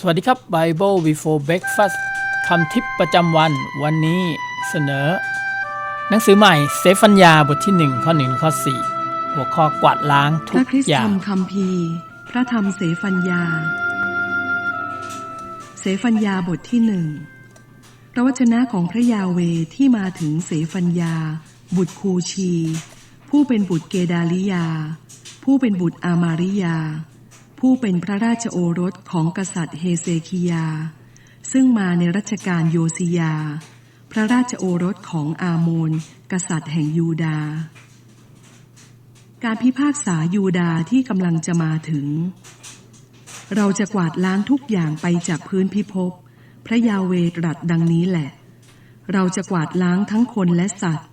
สวัสดีครับ Bible Before Breakfast คำทิปประจำวัน วันนี้เสนอ หนังสือใหม่เซฟัญญาบทที่ 1 ข้อ1ข้อ 4 หัวข้อกวาดล้างพทุระกคริสตอธรย่ารงมคัมภีร์พระธรรมเสฟัญญาเสฟัญญาบทที่หนึ่งพระวจนะของพระยาเวที่มาถึงเสฟัญญา บุตรคูชี ผู้เป็นบุตรเกดาลิยา ผู้เป็นบุตรอามาริยา ผู้เป็นพระราชโอรสของกษัตริย์เฮเซคิยา ซึ่งมาในรัชกาลโยซิยา พระราชโอรสของอาโมน กษัตริย์แห่งยูดา การพิพากษายูดาที่กำลังจะมาถึง เราจะกวาดล้างทุกอย่างไปจากพื้นพิภพ พระยาเวตรัสดังนี้แหละ เราจะกวาดล้างทั้งคนและสัตว์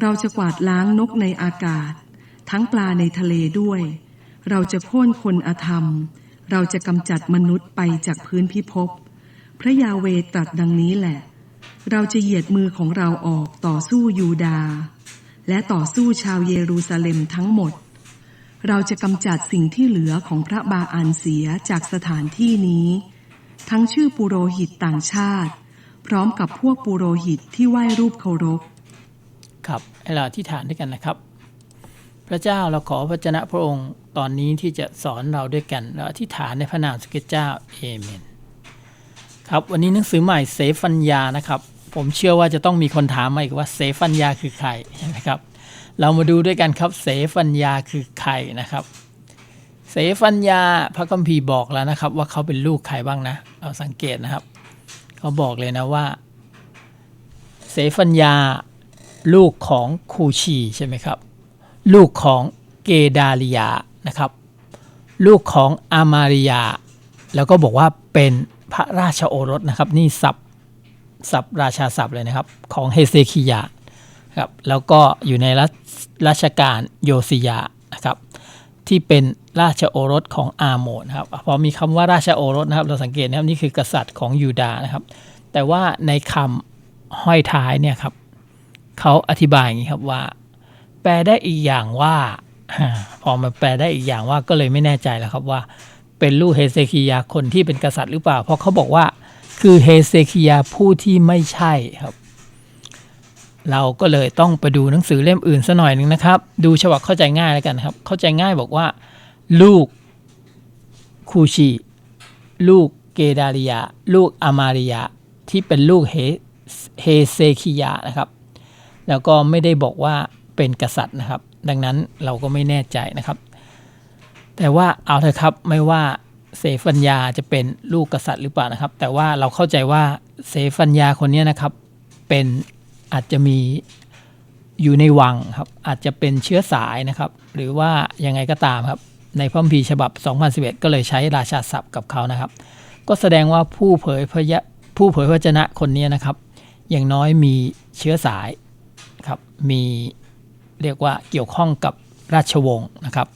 เราจะกวาดล้างนกในอากาศ ทั้งปลาในทะเลด้วย เราจะโค่นคนอธรรม เราจะกำจัดมนุษย์ไปจากพื้นพิภพ พระยาเวตรัสดังนี้แหละ เราจะเหยียดมือของเราออกต่อสู้ยูดาห์และต่อสู้ชาวเยรูซาเล็มทั้งหมด เราจะกำจัดสิ่งที่เหลือของพระบาอันเสียจากสถานที่นี้ ทั้งชื่อปุโรหิตต่างชาติ พร้อมกับพวกปุโรหิตที่ไหว้รูปเคารพ ครับให้เราอธิษฐานด้วยกันนะครับ พระเจ้าเราขอพระเจนะพระองค์ตอนนี้ที่จะสอนเราด้วยกันเราอธิษฐานในพระนามสเกเจ้าเอเมนครับวันนี้หนังสือใหม่เซฟัญญานะครับ ผมเชื่อว่าจะต้องมีคนถามมาอีกว่าเซฟัญญาคือใครนะครับ เรามาดูด้วยกันครับเสฟัญญาคือใครนะครับเสฟัญญาพระคัมภีร์บอกแล้วนะครับ ว่าเขาเป็นลูกใครบ้างนะเราสังเกตนะครับ เขาบอกเลยนะว่า เสฟัญญาลูกของคูชีใช่ไหมครับ ลูกของเกดาลิยานะครับ ลูกของอามาริยา แล้วก็บอกว่าเป็นพระราชโอรสนะครับ นี่ศัพท์ศัพท์ราชาศัพท์เลยนะครับ ของเฮเซคิยาครับแล้วก็อยู่ในรัชรัชกาลโยซิยานะครับ ที่เป็นราชโอรสของอาโมนครับพอมีคำว่าราชโอรสนะครับ เราสังเกตนะครับนี่คือกษัตริย์ของยูดาห์นะครับ แต่ว่าในคำห้อยท้ายเนี่ยครับเขาอธิบายอย่างนี้ครับว่า แปลได้อีกอย่างว่าพอมาแปลได้อีกอย่างว่าก็เลยไม่แน่ใจแล้วครับว่า เป็นลูกเฮเซคิยาคนที่เป็นกษัตริย์หรือเปล่า เพราะเขาบอกว่าคือเฮเซคิยาผู้ที่ไม่ใช่ครับ เราก็เลยต้องไปดูหนังสือเล่มอื่นสัหน่อยหนึ่งนะครับ ดูฉบับเข้าใจง่ายแล้วกันครับ เข้าใจง่ายบอกว่า ลูกคูชี ลูกเกดาลิยา ลูกอามาริยาที่เป็นลูกเฮเฮเซคิยานะครับ แล้วก็ไม่ได้บอกว่า เป็นกษัตริย์นะครับ ดังนั้นเราก็ไม่แน่ใจนะครับ แต่ว่าเอาเถอะครับไม่ว่าเสฟัญญาจะเป็นลูกกษัตริย์หรือเปล่านะครับ แต่ว่าเราเข้าใจว่าเสฟัญญาคนนี้นะครับเป็นอาจจะมีอยู่ในวังครับอาจจะเป็นเชื้อสายนะครับ หรือว่ายังไงก็ตามครับในพระคัมภีฉบับ 2011 ก็เลยใช้ราชาศัพท์กับเขานะครับ ก็แสดงว่าผู้เผยพระยะผู้เผยพระวจนะคนนี้นะครับ อย่างน้อยมีเชื้อสายครับมี เรียกว่าเกี่ยวข้องกับราชวงศ์นะครับ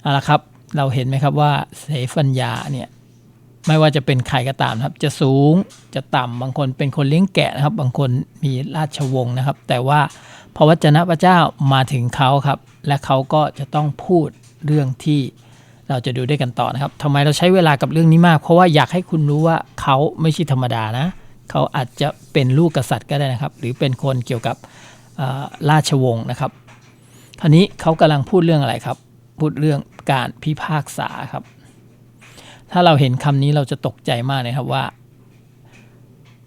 เอาละครับเราเห็นไหมครับว่าเสฟัญญาเนี่ยไม่ว่าจะเป็นใครก็ตามนะครับ จะสูงจะต่ำบางคนเป็นคนเลี้ยงแกะนะครับ บางคนมีราชวงศ์นะครับ แต่ว่าพระวจนะพระเจ้ามาถึงเขาครับ และเขาก็จะต้องพูดเรื่องที่เราจะดูด้วยกันต่อนะครับทำไมเราใช้เวลากับเรื่องนี้มาก เพราะว่าอยากให้คุณรู้ว่าเขาไม่ใช่ธรรมดานะ เขาอาจจะเป็นลูกกษัตริย์ก็ได้นะครับ หรือเป็นคนเกี่ยวกับ ราชวงศ์นะครับครานี้เขากำลังพูดเรื่องอะไรครับ พูดเรื่องการพิพากษาครับ ถ้าเราเห็นคำนี้เราจะตกใจมากเลยครับว่า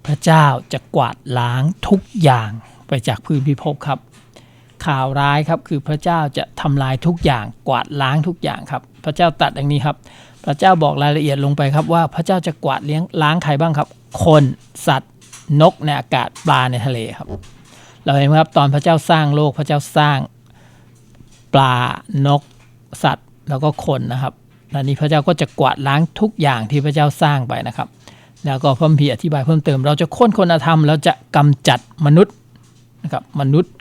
พระเจ้าจะกวาดล้างทุกอย่างไปจากพื้นพิภพครับ ข่าวร้ายครับคือพระเจ้าจะทำลายทุกอย่างกวาดล้างทุกอย่างครับ พระเจ้าตัดอย่างนี้ครับ พระเจ้าบอกรายละเอียดลงไปครับว่าพระเจ้าจะกวาดเลี้ยงล้างใครบ้างครับ คนสัตว์นกในอากาศปลาในทะเลครับ เราเห็นไหมครับตอนพระเจ้าสร้างโลกพระเจ้าสร้างปลานกสัตว์แล้วก็คนนะครับและนี้พระเจ้าก็จะกวาดล้างทุกอย่างที่พระเจ้าสร้างไปนะครับ แล้วก็พระพีอธิบายเพิ่มเติม เราจะค้นคนธรรมเราจะกำจัดมนุษย์นะครับมนุษย์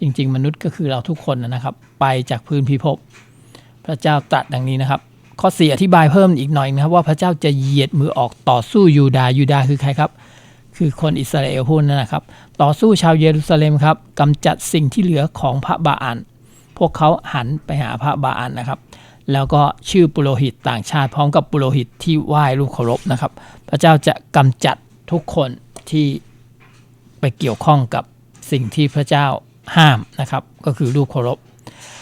จริง ๆ มนุษย์ก็คือเราทุกคนนะครับ ไปจากพื้นพิภพพระเจ้าตรัสดังนี้นะครับ ข้อสี่อธิบายเพิ่มอีกหน่อยนะครับว่าพระเจ้าจะเหยียดมือออกต่อสู้ยูดาห์ยูดาห์คือใครครับ คือคนอิสราเอลพูดนั่นนะครับ ต่อสู้ชาวเยรูซาเล็มครับกำจัดสิ่งที่เหลือของพระบาอัน พวกเขาหันไปหาพระบาอันนะครับ แล้วก็ชื่อปุโรหิตต่างชาติพร้อมกับปุโรหิตที่ไหว้รูปเคารพนะครับ พระเจ้าจะกำจัดทุกคนที่ไปเกี่ยวข้องกับสิ่งที่พระเจ้าห้ามนะครับ ก็คือรูปเคารพ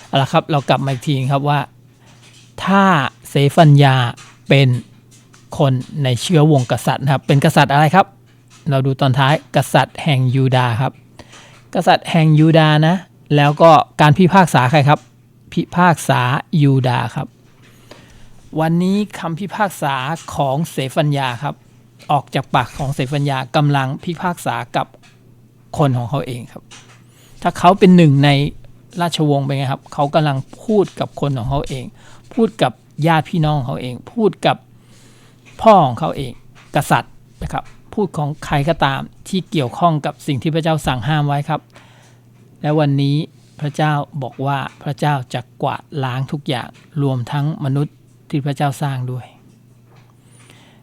เอาละครับเรากลับมาอีกทีครับว่า ถ้าเซฟัญญาเป็นคนในเชื้อวงกษัตริย์นะครับ เป็นกษัตริย์อะไรครับ เราดูตอนท้ายกษัตริย์แห่งยูดาครับ กษัตริย์แห่งยูดานะ แล้วก็การพิพากษาใครครับ พิพากษายูดาครับ วันนี้คำพิพากษาของเสฟัญญาครับ ออกจากปากของเสฟัญญากำลังพิพากษากับคนของเขาเองครับ ถ้าเขาเป็นหนึ่งในราชวงศ์เป็นไงครับ เขากำลังพูดกับคนของเขาเอง พูดกับญาติพี่น้องเขาเอง พูดกับพ่อของเขาเอง กษัตริย์นะครับ พูดของใครก็ตามที่เกี่ยวข้องกับสิ่งที่พระเจ้าสั่งห้ามไว้ครับ และวันนี้พระเจ้าบอกว่าพระเจ้าจะกวาดล้างทุกอย่างรวมทั้งมนุษย์ที่พระเจ้าสร้างด้วย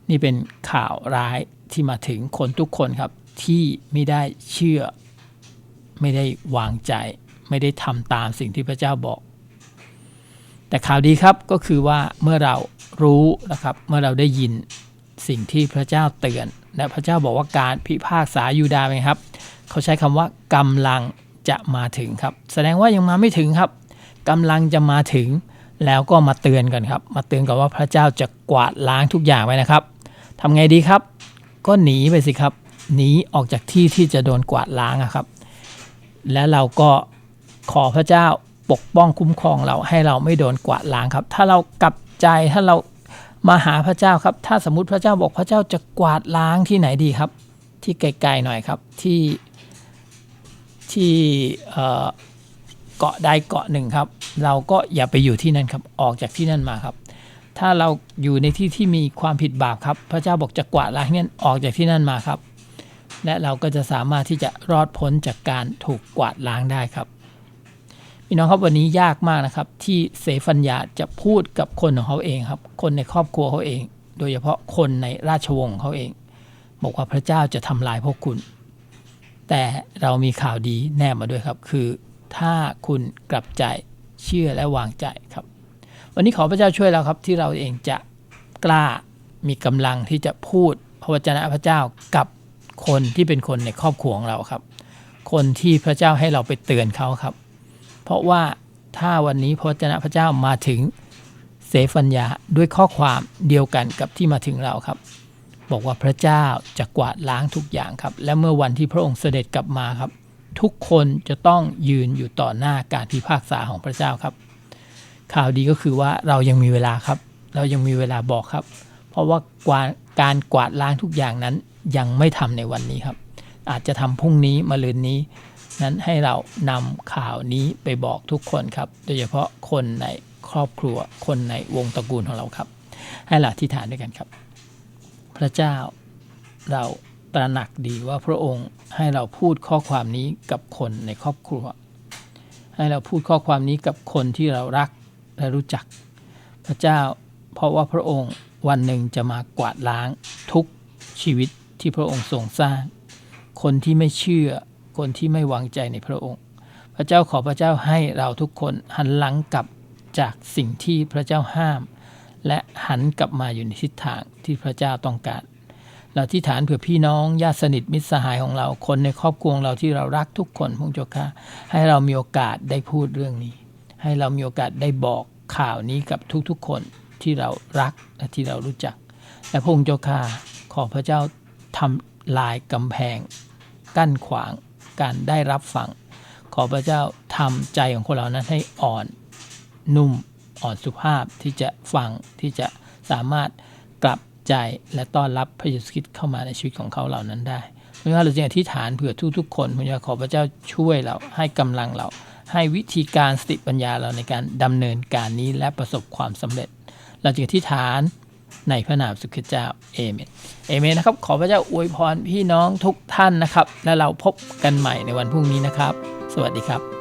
นี่เป็นข่าวร้ายที่มาถึงคนทุกคนครับที่ไม่ได้เชื่อ ไม่ได้วางใจ ไม่ได้ทำตามสิ่งที่พระเจ้าบอก แต่ข่าวดีครับก็คือว่าเมื่อเรารู้นะครับ เมื่อเราได้ยินสิ่งที่พระเจ้าเตือน และพระเจ้าบอกว่าการพิพากษายูดาห์ไหมครับ เขาใช้คำว่ากำลังจะมาถึงครับ แสดงว่ายังมาไม่ถึงครับกำลังจะมาถึง แล้วก็มาเตือนกันครับ มาเตือนกันว่าพระเจ้าจะกวาดล้างทุกอย่างไว้นะครับทำไงดีครับ ก็หนีไปสิครับ หนีออกจากที่ที่จะโดนกวาดล้างครับ และเราก็ขอพระเจ้าปกป้องคุ้มครองเราให้เราไม่โดนกวาดล้างครับ ถ้าเรากลับใจถ้าเรา มาหาพระเจ้าครับ ถ้าสมมติพระเจ้าบอกพระเจ้าจะกวาดล้างที่ไหนดีครับ ที่ไกลๆหน่อยครับที่ที่เกาะใดเกาะหนึ่งครับ เราก็อย่าไปอยู่ที่นั่นครับ ออกจากที่นั่นมาครับ ถ้าเราอยู่ในที่ที่มีความผิดบาปครับ พระเจ้าบอกจะกวาดล้างนั่นออกจากที่นั่นมาครับ และเราก็จะสามารถที่จะรอดพ้นจากการถูกกวาดล้างได้ครับ พี่น้องครับวันนี้ยากมากนะครับ ที่เสฟัญญาจะพูดกับคนของเขาเองครับ คนในครอบครัวเขาเอง โดยเฉพาะคนในราชวงศ์เขาเอง บอกว่าพระเจ้าจะทำลายพวกคุณ แต่เรามีข่าวดีแนบมาด้วยครับ คือถ้าคุณกลับใจเชื่อและวางใจครับ วันนี้ขอพระเจ้าช่วยเราครับ ที่เราเองจะกล้ามีกำลังที่จะพูดพระวจนะพระเจ้ากับคนที่เป็นคนในครอบครัวของเราครับ คนที่พระเจ้าให้เราไปเตือนเขาครับ เพราะว่าถ้าวันนี้พระวจนะพระเจ้ามาถึงเสฟัญญาด้วยข้อความเดียวกันกับที่มาถึงเราครับ บอกว่าพระเจ้าจะกวาดล้างทุกอย่างครับ และเมื่อวันที่พระองค์เสด็จกลับมาครับ ทุกคนจะต้องยืนอยู่ต่อหน้าการพิพากษาของพระเจ้าครับ ข่าวดีก็คือว่าเรายังมีเวลาครับ เรายังมีเวลาบอกครับ เพราะว่ากวาการกวาดล้างทุกอย่างนั้นยังไม่ทำในวันนี้ครับ อาจจะทำพรุ่งนี้มะรืนนี้ นั้นให้เรานำข่าวนี้ไปบอกทุกคนครับ โดยเฉพาะคนในครอบครัว คนในวงตระกูลของเราครับ ให้เราอธิษฐานด้วยกันครับ พระเจ้าเราตระหนักดีว่าพระองค์ให้เราพูดข้อความนี้กับคนในครอบครัว ให้เราพูดข้อความนี้กับคนที่เรารักและรู้จัก พระเจ้าเพราะว่าพระองค์วันหนึ่งจะมากวาดล้างทุกชีวิตที่พระองค์ทรงสร้าง คนที่ไม่เชื่อ คนที่ไม่วางใจในพระองค์ พระเจ้าขอพระเจ้าให้เราทุกคนหันหลังกลับจากสิ่งที่พระเจ้าห้าม และหันกลับมาอยู่ในทิศทางที่พระเจ้าต้องการ เราที่ฐานเผื่อพี่น้องญาติสนิทมิตรสหายของเราคนในครอบครัวเราที่เรารักทุกคนพระองค์เจ้าค่ะให้เรามีโอกาสได้พูดเรื่องนี้ ให้เรามีโอกาสได้บอกข่าวนี้กับทุกๆคนที่เรารักและที่เรารู้จัก และพระองค์เจ้าข้าขอพระเจ้าทำลายกำแพง กั้นขวาง การได้รับฟัง ขอพระเจ้าทำใจของคนเรานั้นให้อ่อนนุ่มอ่อนสุภาพที่จะฟังที่จะสามารถกลับใจและต้อนรับพระเยซูคริสต์เข้ามาในชีวิตของเขาเหล่านั้นได้พราะว่าเราจะอธิษฐานเผื่อทุกๆคนพระเจ้าขอพระเจ้าช่วยเราให้กำลังเรา ให้วิธีการสติปัญญาเราในการดำเนินการนี้และประสบความสำเร็จ เราจะอธิษฐาน ในพระนามสุขเจ้าเอเมนเอเมนนะครับ ขอพระเจ้าอวยพรพี่น้องทุกท่านนะครับ และเราพบกันใหม่ในวันพรุ่งนี้นะครับ สวัสดีครับ